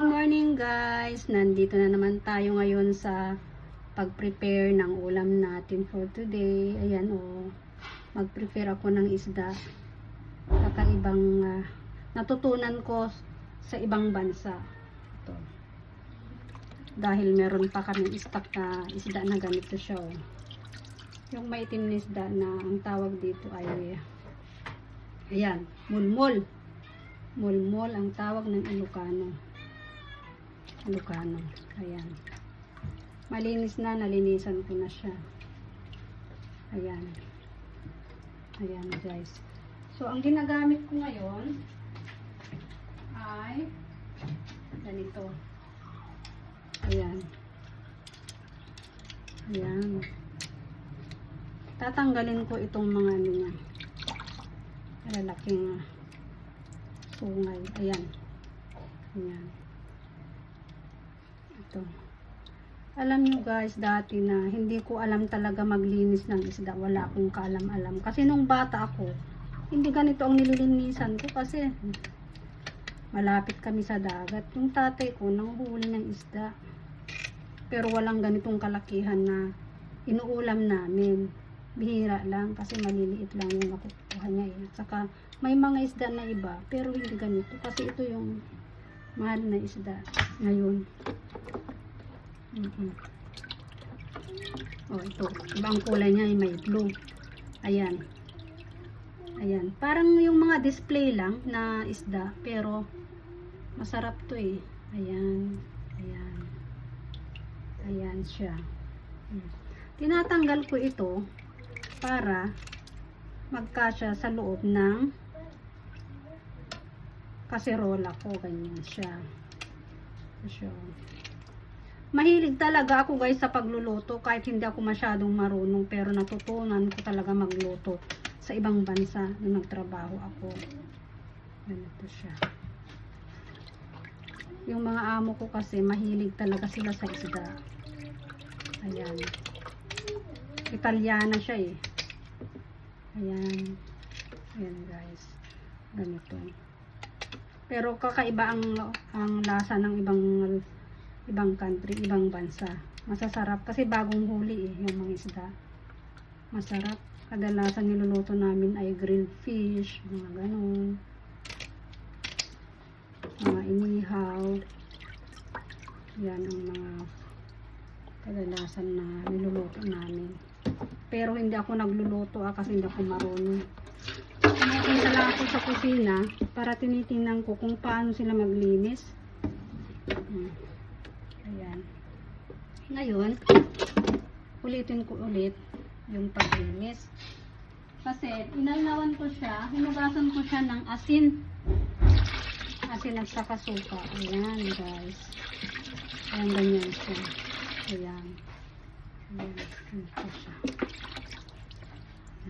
Good morning guys! Nandito na naman tayo ngayon sa pag-prepare ng ulam natin for today. Ayan o. Oh. Mag-prepare ako ng isda. Kakaibang ah, natutunan ko sa ibang bansa. Ito. Dahil meron pa kami stock na isda na ganito siya. Oh. Yung maitim na isda na ang tawag dito ay ayan, mulmul. Mulmol ang tawag ng Ilocano. Ilocano. Ayan. Malinis na, nalinisan ko na siya. Ayan. Ayan guys. So, ang ginagamit ko ngayon ay ganito. Ayan. Ayan. Tatanggalin ko itong mga ano niya. Malalaking sungay. Ayan. Ayan. Ito. Alam nyo guys, dati na hindi ko alam talaga maglinis ng isda. Wala akong kaalam-alam. Kasi nung bata ako, hindi ganito ang nililinisan ko kasi malapit kami sa dagat. Yung tatay ko, nanghuli ng isda. Pero walang ganitong kalakihan na inuulam namin. Bihira lang kasi maliliit lang yung nakukuha niya eh. Saka may mga isda na iba pero hindi ganito kasi ito yung mahal na isda ngayon. Mhm. Oh, ito. Ibang kulay niya ay may blue. Ayan. Ayan. Parang yung mga display lang na isda pero masarap to eh. Ayan. Ayan. Ayan siya. Hmm. Tinatanggal ko ito para magkasya sa loob ng kaserola ko. Ganyan siya. So, mahilig talaga ako guys sa pagluluto kahit hindi ako masyadong marunong pero natutunan ko talaga magluto sa ibang bansa nung nagtrabaho ako. Ganito siya. Yung mga amo ko kasi mahilig talaga sila sa isda. Ayan. Italiana siya eh. Ayan. Ayan guys. Ganito. Pero kakaiba ang ang lasa ng ibang ibang country, ibang bansa. Masasarap kasi bagong huli eh yung mga isda. Masarap. Kadalasan niluluto namin ay grilled fish, mga ganun. Mga inihaw. Yan ang mga kadalasan na niluluto namin. Pero hindi ako nagluluto ah, kasi hindi ako marunong. Pumunta lang ako sa kusina para tinitingnan ko kung paano sila maglinis. Hmm. Ayan. Ngayon, ulitin ko ulit yung paglinis. Kasi inalawan ko siya, hinugasan ko siya ng asin. Asin at saka suka. Ayan guys. Ayan ganyan siya. Ayan. Ayan. Ganito siya.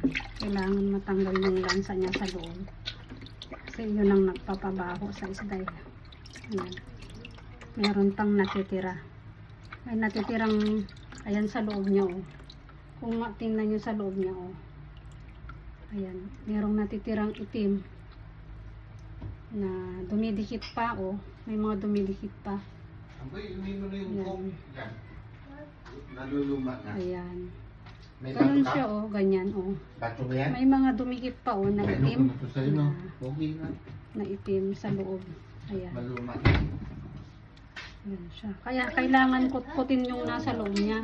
Ayan. Kailangan matanggal yung lansa niya sa loob. Kasi yun ang nagpapabaho sa isda. eh. Ayan. Meron pang natitira. May natitirang ayan sa loob niya oh. Kung tingnan niyo sa loob niya oh. Ayan, merong natitirang itim na dumidikit pa oh. May mga dumidikit pa. Abay, inumin mo na yung Yan. coke dyan. Naluluma na. Ayan. May Ganun siya oh, ganyan oh. Bato yan? May mga dumikit pa oh na itim. sa'yo, no? Na, Pogi na. na itim sa loob. Ayan. Maluma na. Ayan siya. Kaya kailangan kutkutin yung nasa loob niya.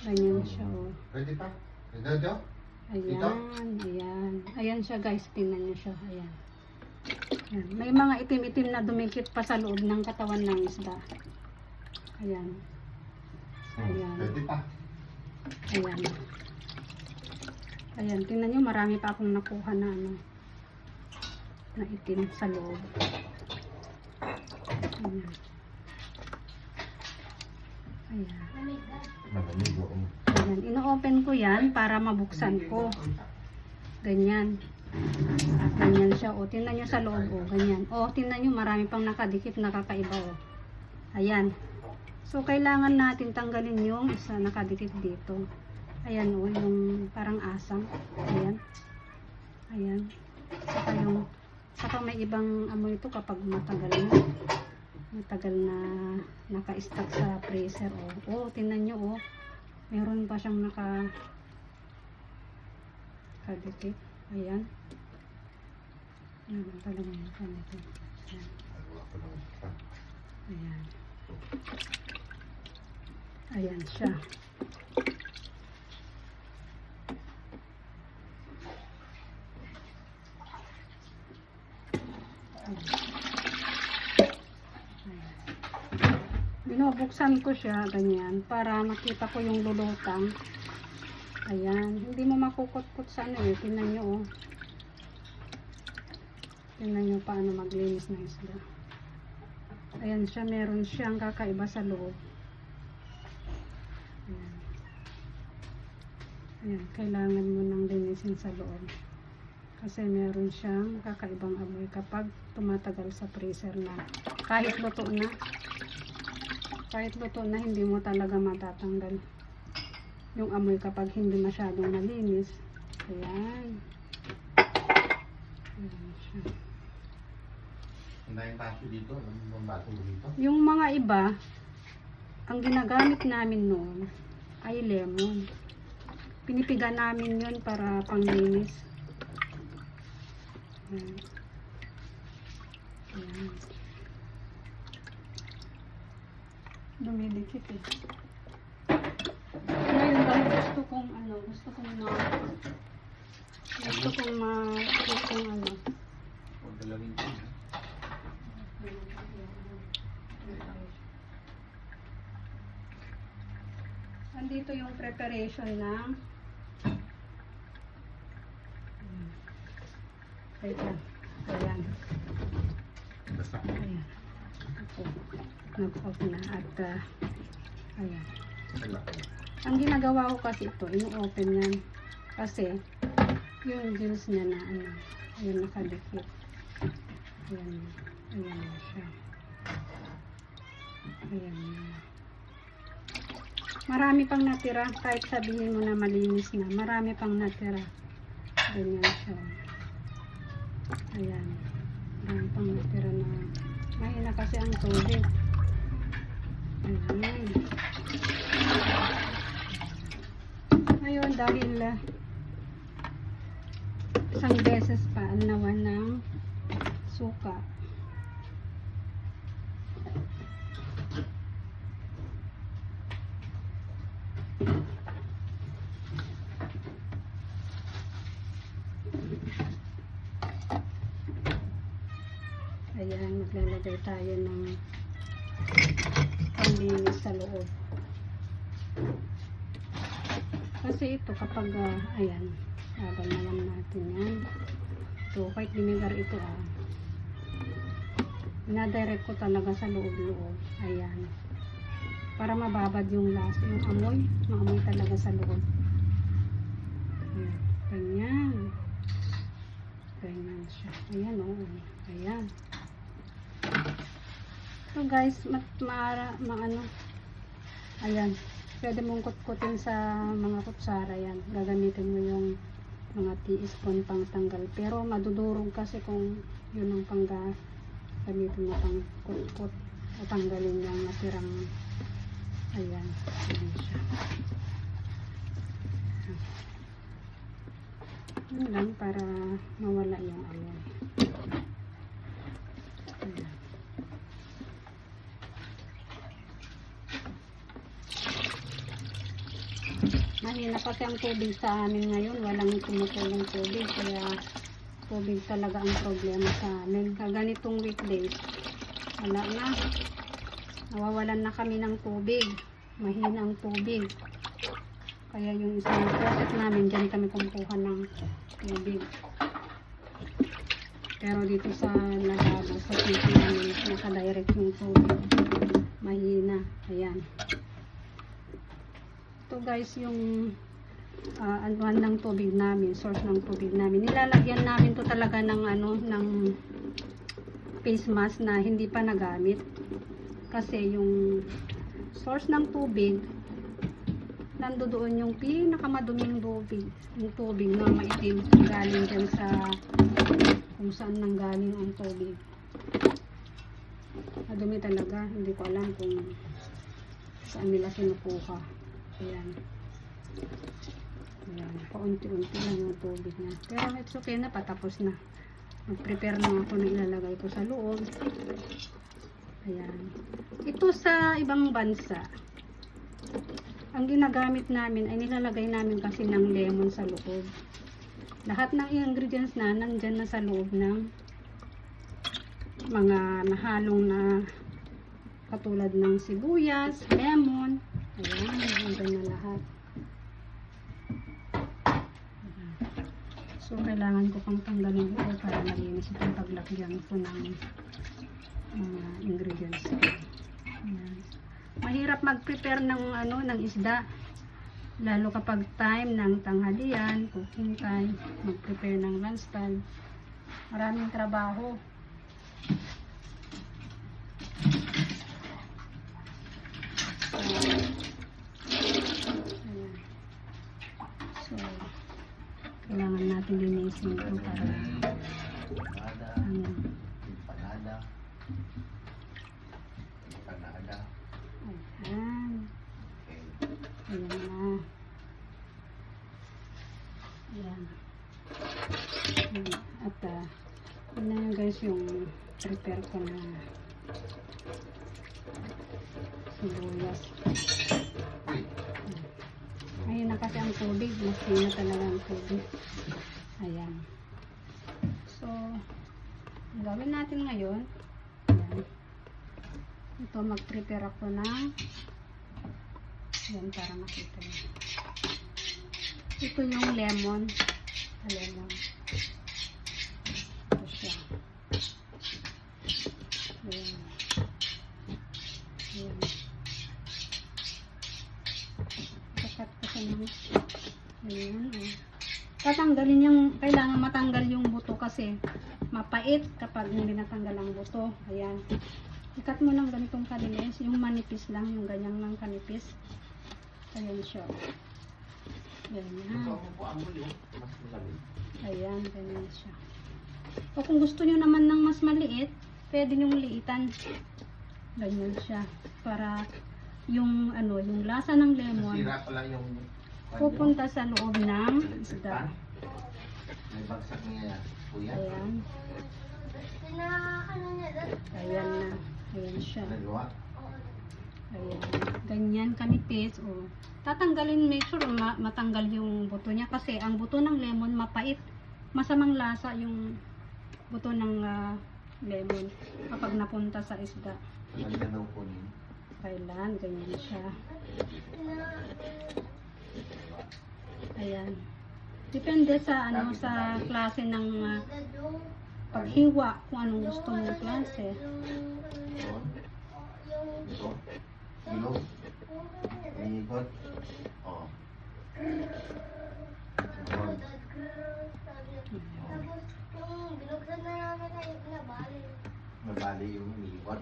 Ganyan siya oh. Pwede pa? Pwede daw? Ayan, ayan. Ayan siya guys, tingnan niyo siya. Ayan. ayan. May mga itim-itim na dumikit pa sa loob ng katawan ng isda. Ayan. Ayan. Pwede pa. Ayan. Ayan, tingnan niyo marami pa akong nakuha na ano na itim sa loob. Ayan. Ayan. Oh. mo. Ayan. Ino-open ko yan para mabuksan ko. Ganyan. Ganyan siya. O, tingnan nyo sa loob. O, ganyan. O, tingnan nyo, marami pang nakadikit, nakakaiba. O. Ayan. So, kailangan natin tanggalin yung isa nakadikit dito. Ayan o, yung parang asang. Ayan. Ayan. Saka yung, saka may ibang amoy ito kapag matagal na. Matagal na naka-stack sa freezer. Oh, oh tingnan nyo, oh. Meron pa siyang naka kadikit. Ayan. Ayan, talaga yung kadikit. Ayan. Lang isa. Ayan. Ayan siya. Ayan. Binubuksan ko siya ganyan para makita ko yung lulutang. Ayan. Hindi mo makukot-kot sa ano eh. Tingnan nyo oh. Tingnan nyo paano maglinis ng isda. Ayan siya, meron siyang kakaiba sa loob. Ayan. Ayan, kailangan mo nang linisin sa loob. Kasi meron siyang kakaibang amoy kapag tumatagal sa freezer na. Kahit luto na. Kahit luto na, hindi mo talaga matatanggal yung amoy kapag hindi masyadong malinis. Ayan. Ayan dito. Dito. Yung mga iba, ang ginagamit namin noon ay lemon. Pinipiga namin yun para panglinis. Ayan. Ayan. Dumidikit eh. Ngayon dahil gusto kong ano, gusto kong ma gusto kong ma gusto kong ano, Huwag dalawin ko. Andito yung preparation ng Wait lang. Ayan. Basta. Ayan. Ako. Nag-off na at uh, ayan. Ang ginagawa ko kasi ito, ino-open yan. Kasi yung gills niya na ano, ayan nakadikit. Ayan. Ayan na siya. Ayan na. Marami pang natira. Kahit sabihin mo na malinis na. Marami pang natira. Ganyan siya. Ayan. Marami pang natira na. Mahina kasi ang tubig. Ayan. Ngayon, dahil ah, isang beses pa ang nawan ng suka. Ayan, maglalagay tayo ng panlinis sa loob. Kasi ito kapag, ah, ayan, laban naman natin yan. Ito, kahit vinegar ito ah. Inadirect ko talaga sa loob-loob. Ayan. Para mababad yung lasa, yung amoy. Maamoy talaga sa loob. Ayan. Ganyan. Ganyan siya. Ayan o. Oh. Ayan. So guys, mat, ma, ma, ano, ayan. Pwede mong kutkutin sa mga kutsara yan. Gagamitin mo yung mga teaspoon pang tanggal. Pero madudurog kasi kung yun ang pangga gamitin mo pang kutkut o tanggalin yung natirang ayan. Ayan siya. Yun lang para mawala yung amoy. Ayan. Mahina kasi ang tubig sa amin ngayon. Walang tumutulong tubig. Kaya tubig talaga ang problema sa amin. Kaganitong weekdays, wala na. Nawawalan na kami ng tubig. Mahina ang tubig. Kaya yung isang faucet namin, dyan kami kumukuha ng tubig. Pero dito sa lababo, sa sink namin, nakadirect yung tubig. Mahina. Ayan. Ito guys, yung uh, anuhan ng tubig namin, source ng tubig namin. Nilalagyan namin to talaga ng ano, ng face mask na hindi pa nagamit. Kasi yung source ng tubig, nandoon yung pinakamaduming tubig. Yung tubig na maitim galing dyan sa kung saan nanggaling ang tubig. Madumi talaga. Hindi ko alam kung saan nila kinukuha. Ayan. Ayan. Paunti-unti lang yung tubig niya. Pero it's okay na. Patapos na. Mag-prepare na ako na ilalagay ko sa loob. Ayan. Ito sa ibang bansa. Ang ginagamit namin ay nilalagay namin kasi ng lemon sa loob. Lahat ng ingredients na nandyan na sa loob ng mga nahalong na katulad ng sibuyas, lemon. Ayan, nandyan na lahat. So, kailangan ko pang tanggalin ito para malinis itong paglagyan ko ng mga ingredients. Ayan. Mahirap mag-prepare ng ano ng isda lalo kapag time ng tanghalian, cooking time, mag-prepare ng lunch time. Maraming trabaho. Ayan. So, kailangan natin linisin ito para ano, ayan. Okay. Ayan na. Ayan. Ayan. At uh, yun na yun guys yung prepare ko na sibuyas. Uy. Ayun na kasi ang tubig. Mas na talaga ang tubig. Ayan. So, ang gawin natin ngayon, ayan. Ito, mag-prepare ako ng Ayan, para makita niyo. Ito yung lemon. Ah, Lemon. Ito siya. Ayan. Ayan. Kakat ko siya ng Ayan. oh. Tatanggalin yung, kailangan matanggal yung buto kasi mapait kapag hindi natanggal ang buto. Ayan. Ikat mo ng ganitong kalinis, yung manipis lang, yung ganyang lang kanipis. Ayan siya. Malamig. Ayan, ganyan siya. O kung gusto nyo naman ng mas maliit, pwede nyong liitan. Ganyan siya. Para yung ano, yung lasa ng lemon Nasira pala yung... pupunta sa loob ng isda. May bagsak niya yan. Kuya. Ayan. Ayan na. Ayan siya. Ayan. Ganyan kanipis. O. Tatanggalin, make sure ma- matanggal yung buto niya. Kasi ang buto ng lemon mapait. Masamang lasa yung buto ng ah, lemon kapag napunta sa isda. Ganda daw po niyo. Kailan, ganyan siya. Ayan. Depende sa ano sa klase ng ah, paghiwa kung anong gusto mong klase. Ilog. Iikot. Oo. Doon. Mabali yung umiikot.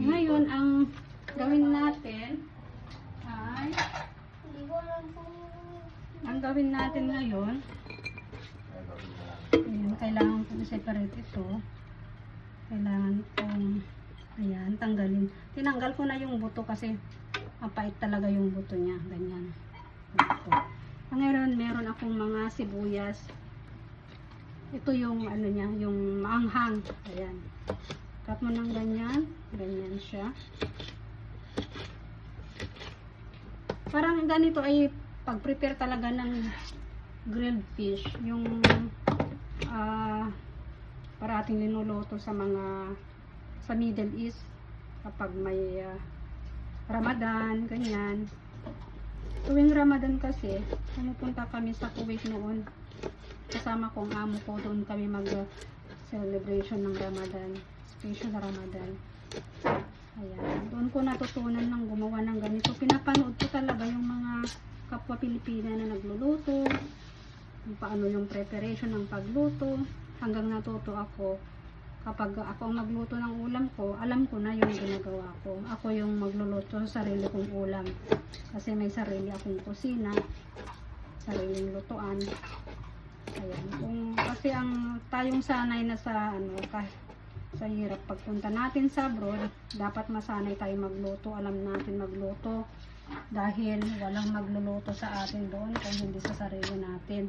Ngayon, ang gawin natin ay ang gawin natin ngayon ayan, kailangan kong i-separate ito. Kailangan kong ayan, tanggalin. Tinanggal ko na yung buto kasi mapait talaga yung buto niya ganyan. Ito. ngayon meron akong mga sibuyas. Ito yung ano niya yung maanghang. Ayan. Cut mo ng ganyan. Ganyan siya parang ganito ay pag-prepare talaga ng grilled fish yung ah parating linuluto sa mga sa Middle East kapag may ah, Ramadan, ganyan. Tuwing Ramadan kasi, pumupunta kami sa Kuwait noon. Kasama kong amo ko doon kami mag ah, celebration ng Ramadan, special Ramadan. Ayan, doon ko natutunan ng gumawa ng ganito. Pinapanood ko talaga yung mga kapwa Pilipina na nagluluto, kung paano yung preparation ng pagluto, hanggang natuto ako. Kapag ako ang magluto ng ulam ko, alam ko na yung ginagawa ko. Ako yung magluluto sa sarili kong ulam. Kasi may sarili akong kusina, sariling lutuan. Ayan. Kung, kasi ang tayong sanay na sa ano, ka, sa hirap pagpunta natin sa abroad, dapat masanay tayo magluto. Alam natin magluto dahil walang magluluto sa atin doon kung hindi sa sarili natin.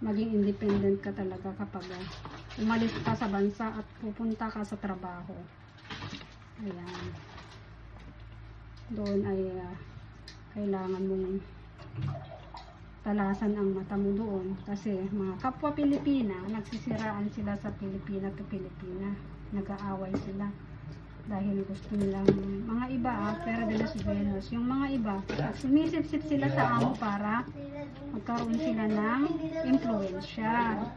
Maging independent ka talaga kapag ah, umalis ka sa bansa at pupunta ka sa trabaho. Ayan. Doon ay ah, kailangan mong talasan ang mata mo doon kasi mga kapwa Pilipina nagsisiraan sila sa Pilipina to Pilipina. Nag-aaway sila dahil gusto nilang mga iba ah, pero de los buenos. Yung mga iba sumisip-sip sila sa amo para magkaroon sila ng ano.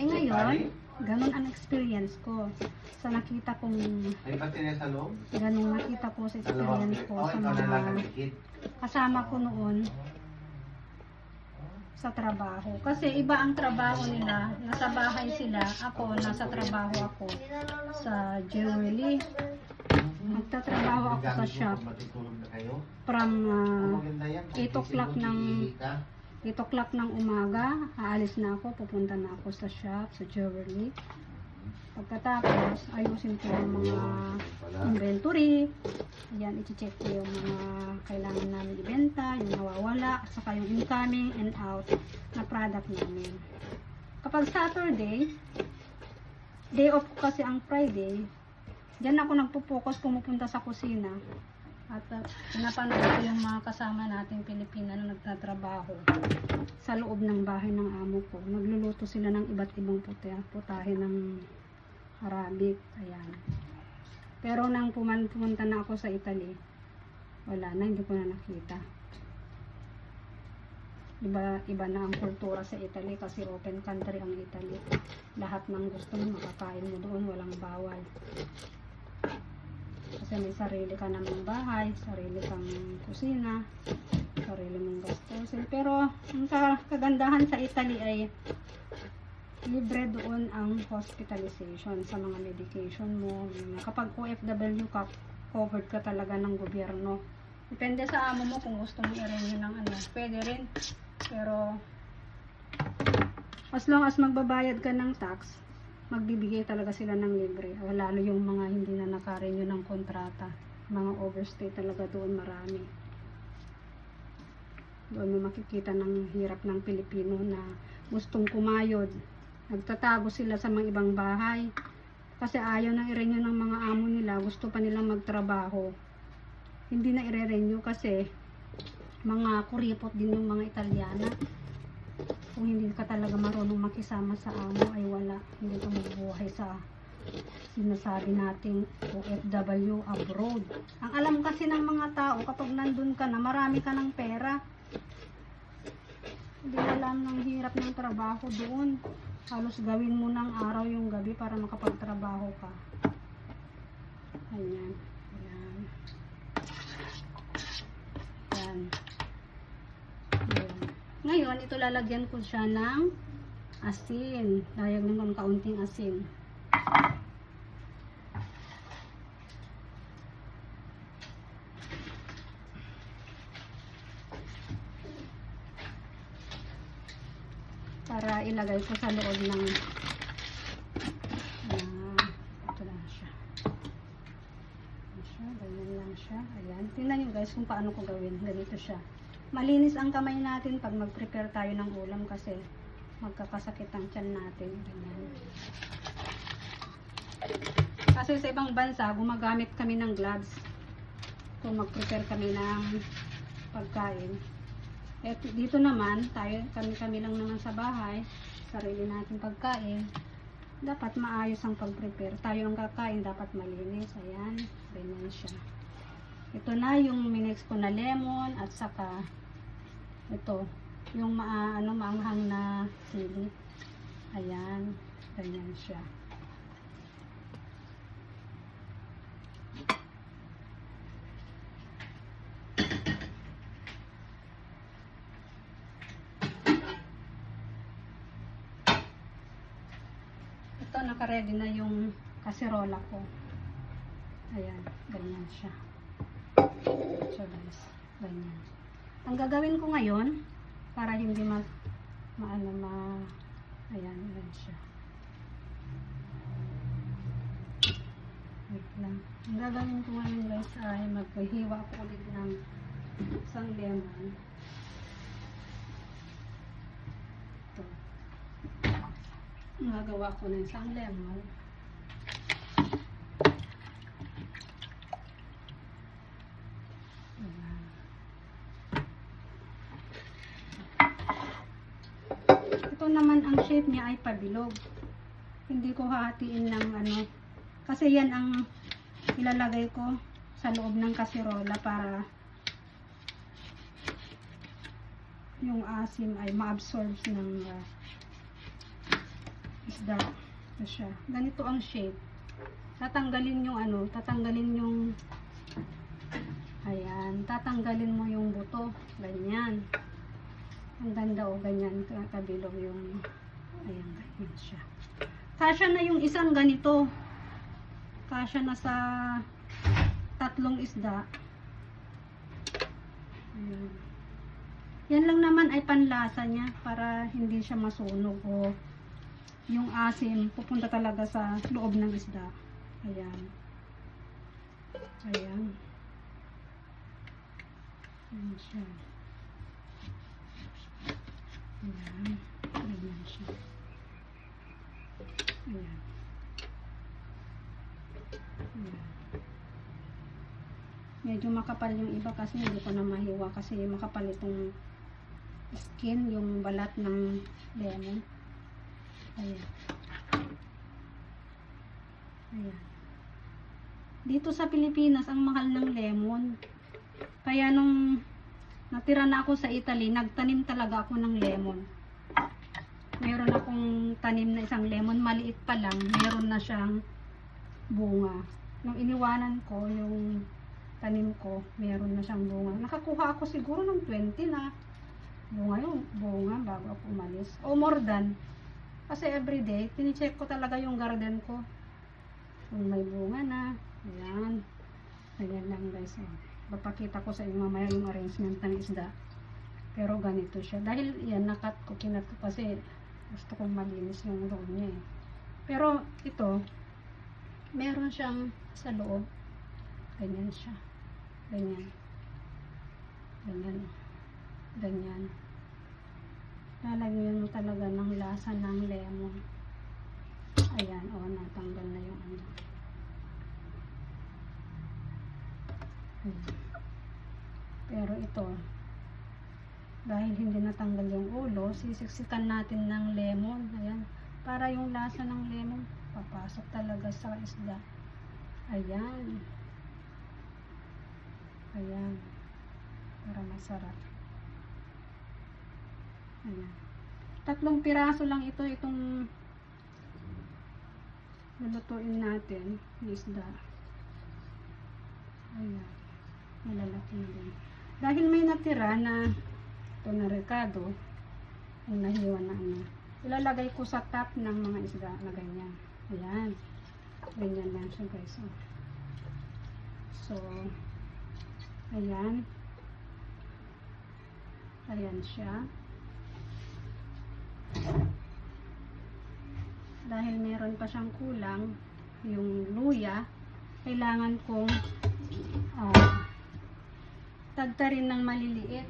eh ngayon ganun ang experience ko. Sa nakita kong ganun nakita ko sa experience ko sa mga kasama ko noon sa trabaho. Kasi iba ang trabaho nila. Nasa bahay sila. Ako, nasa trabaho ako sa jewelry. Nagtatrabaho ako sa shop from uh, maganda yan. 8 o'clock ng- iihi ka. 8 o'clock ng umaga. Aalis na ako. Pupunta na ako sa shop, sa jewelry. Pagkatapos, ayusin ko yung mga inventory. Ayan, i-check ko yung mga kailangan namin ibenta, yung nawawala, at saka yung incoming and out na product namin. Kapag Saturday, day off ko kasi ang Friday, dyan ako nagpo-focus pumupunta sa kusina. At uh, pinapanood ko yung mga kasama nating Pilipina na nagtatrabaho sa loob ng bahay ng amo ko. Nagluluto sila ng iba't ibang putahe ng Arabic. Ayan. Pero nang pumunta na ako sa Italy, wala na, hindi ko na nakita. Iba, iba na ang kultura sa Italy kasi open country ang Italy. Lahat ng gusto mo makakain mo doon, walang bawal. Kasi may sarili ka namang bahay, sarili kang kusina, sarili mong gastusin. Pero ang ka- kagandahan sa Italy ay libre doon ang hospitalization sa mga medication mo. Kapag OFW ka, covered ka talaga ng gobyerno. Depende sa amo mo kung gusto mo i-renew ng ano. Pwede rin. Pero as long as magbabayad ka ng tax, magbibigay talaga sila ng libre. O lalo yung mga hindi na naka-renew ng kontrata. Mga overstay talaga doon marami. Doon mo makikita ng hirap ng Pilipino na gustong kumayod. Nagtatago sila sa mga ibang bahay. Kasi ayaw na i-renew ng mga amo nila. Gusto pa nilang magtrabaho. Hindi na i-renew kasi mga kuripot din yung mga Italyana. Kung hindi ka talaga marunong makisama sa amo ay wala. Hindi ka mabubuhay sa sinasabi nating OFW abroad. Ang alam kasi ng mga tao kapag nandun ka na marami ka ng pera. Hindi alam ng hirap ng trabaho doon. Halos gawin mo ng araw yung gabi para makapagtrabaho ka. Ayan. Ayan. Ayan. Ngayon, ito lalagyan ko siya ng asin. Layag ng kaunting asin. para ilagay ko sa loob ng ah, ito lang siya. Siya, ganyan lang siya. Ayan, tingnan nyo guys kung paano ko gawin. Ganito siya. Malinis ang kamay natin pag mag prepare tayo ng ulam kasi magkakasakit ang tiyan natin. Ganyan. Kasi sa ibang bansa gumagamit kami ng gloves kung mag prepare kami ng pagkain. Eh, dito naman, tayo, kami-kami lang naman sa bahay, sarili natin pagkain, dapat maayos ang pag-prepare. Tayo ang kakain, dapat malinis. Ayan, ganyan siya. Ito na yung minix ko na lemon at saka ito, yung maa, ano, maanghang na sili. Ayan, ganyan siya. nakaready na yung kaserola ko. Ayan, ganyan siya. So guys, ganyan. Ang gagawin ko ngayon, para hindi ma, maano ma, ayan, ayan siya. Wait lang. Ang gagawin ko ngayon guys ay magpahiwa ko ulit ng isang lemon. Ang gagawa ko ng isang lemon. Ito naman ang shape niya ay pabilog. Hindi ko hahatiin ng ano. Kasi yan ang ilalagay ko sa loob ng kasirola para yung asim ay ma-absorb ng uh, isda. Ito siya. Ganito ang shape. Tatanggalin yung ano, tatanggalin yung ayan, tatanggalin mo yung buto. Ganyan. Ang ganda o ganyan kabilog yung ayan, ganyan siya. Kasya na yung isang ganito. Kasya na sa tatlong isda. Ayan. Yan lang naman ay panlasa niya para hindi siya masunog o yung asim pupunta talaga sa loob ng isda. Ayan. Ayan. Ayan siya. Ayan. Ayan siya. Ayan. Ayan. Medyo makapal yung iba kasi hindi ko na mahiwa kasi makapal itong skin, yung balat ng lemon. Ayan. Ayan. Dito sa Pilipinas, ang mahal ng lemon. Kaya nung natira na ako sa Italy, nagtanim talaga ako ng lemon. Meron akong tanim na isang lemon, maliit pa lang, meron na siyang bunga. Nung iniwanan ko, yung tanim ko, meron na siyang bunga. Nakakuha ako siguro ng 20 na bunga yung bunga bago ako umalis. O more than. Kasi everyday, tinicheck ko talaga yung garden ko. Kung may bunga na. Ayan. Ayan lang guys. Oh. Papakita ko sa inyo mamaya yung arrangement ng isda. Pero ganito siya. Dahil yan, nakat ko, kinat ko kasi gusto kong malinis yung loob niya eh. Pero ito, meron siyang sa loob. Ganyan siya. Ganyan. Ganyan. Ganyan. Lalagyan mo talaga ng lasa ng lemon. Ayan, o, oh, natanggal na yung ano. Pero ito, dahil hindi natanggal yung ulo, sisiksikan natin ng lemon. Ayan. Para yung lasa ng lemon, papasok talaga sa isda. Ayan. Ayan. Para masarap. Ayan. Tatlong piraso lang ito, itong lulutuin natin, isda. Ayan. Malalaki na din. Dahil may natira na ito na rekado, yung nahiwa na ano, ilalagay ko sa top ng mga isda na ganyan. Ayan. Ganyan lang siya guys. Oh. So, ayan. Ayan siya. Dahil meron pa siyang kulang, yung luya, kailangan kong ah, tagtarin ng maliliit.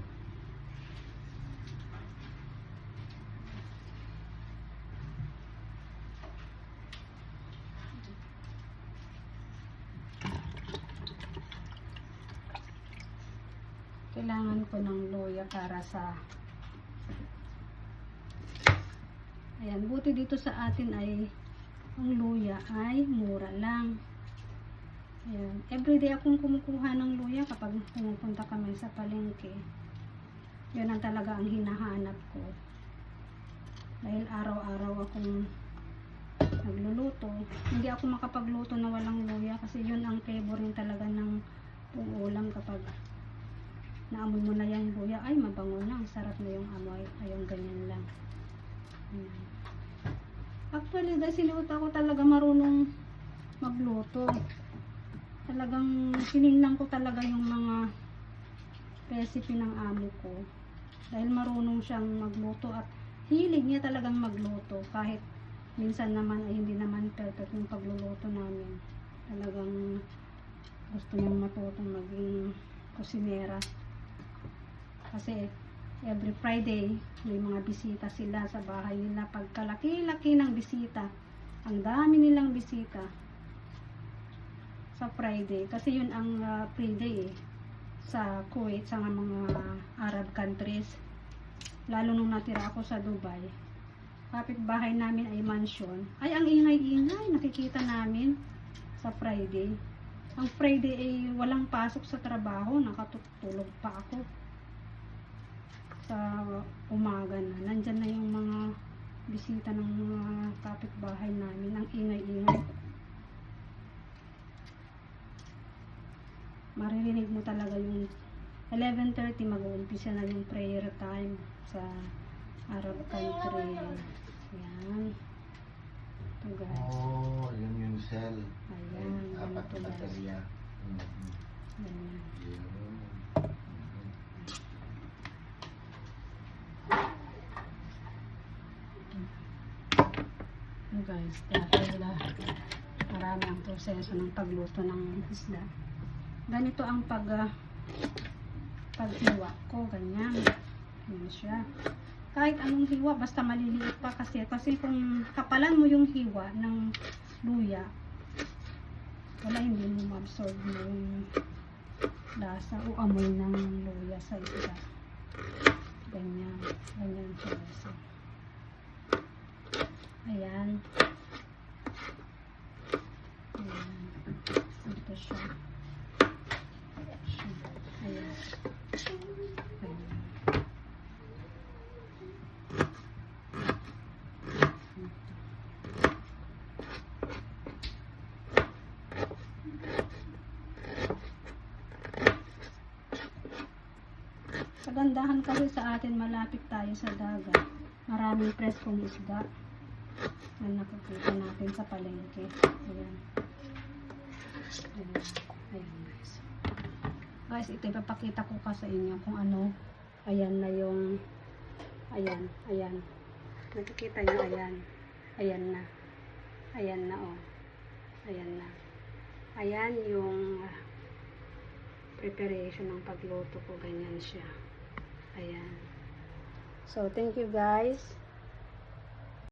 Kailangan ko ng luya para sa Ayan, buti dito sa atin ay ang luya ay mura lang. Ayan. Everyday akong kumukuha ng luya kapag pumupunta kami sa palengke. Yun ang talaga ang hinahanap ko. Dahil araw-araw akong nagluluto. Hindi ako makapagluto na walang luya kasi yun ang favorite talaga ng ulam kapag naamoy mo na yung luya. Ay, mabango na. Ang sarap na yung amoy. Ayun, ganyan lang. Ayan. Actually, dahil sinuot ako talaga marunong magluto. Talagang siningnan ko talaga yung mga recipe ng amo ko. Dahil marunong siyang magluto at hilig niya talagang magluto kahit minsan naman ay hindi naman perfect yung pagluluto namin. Talagang gusto niyang matutong maging kusinera. Kasi every Friday, may mga bisita sila sa bahay nila. Pagkalaki-laki ng bisita, ang dami nilang bisita sa Friday. Kasi yun ang uh, Friday eh, sa Kuwait, sa mga Arab countries. Lalo nung natira ako sa Dubai, kapitbahay namin ay mansion. Ay, ang ingay-ingay, nakikita namin sa Friday. Ang Friday ay walang pasok sa trabaho, nakatutulog pa ako sa umaga na. Nandyan na yung mga bisita ng mga kapitbahay namin. Ang ingay-ingay. Maririnig mo talaga yung 11.30 mag-uumpisa na yung prayer time sa Arab country. Yan. Ito guys. Oh, yun yung cell. Ayan, Apat na baterya. Mhm. Ganyan. Yun. Mhm. Yun guys, dahil uh, marami ang proseso ng pagluto ng isda. Ganito ang pag uh, paghiwa ko, ganyan. Yan siya. Kahit anong hiwa, basta maliliit pa kasi. Kasi kung kapalan mo yung hiwa ng luya, wala hindi mo ma-absorb mo yung lasa o amoy ng luya sa isda. Ganyan. Ganyan siya. Ayan. Ayan. Ito. Siya. Ayan. Ayan. Kagandahan kasi sa atin malapit tayo sa dagat. Maraming preskong isda na nakikita natin sa palengke. Ayan. Ayan. Ayan guys. Guys, ito ipapakita ko pa sa inyo kung ano. Ayan na yung ayan, ayan. Nakikita nyo, ayan. Ayan na. Ayan na, oh. Ayan na. Ayan yung ah, preparation ng pagluto ko. Ganyan siya. Ayan. So, thank you guys.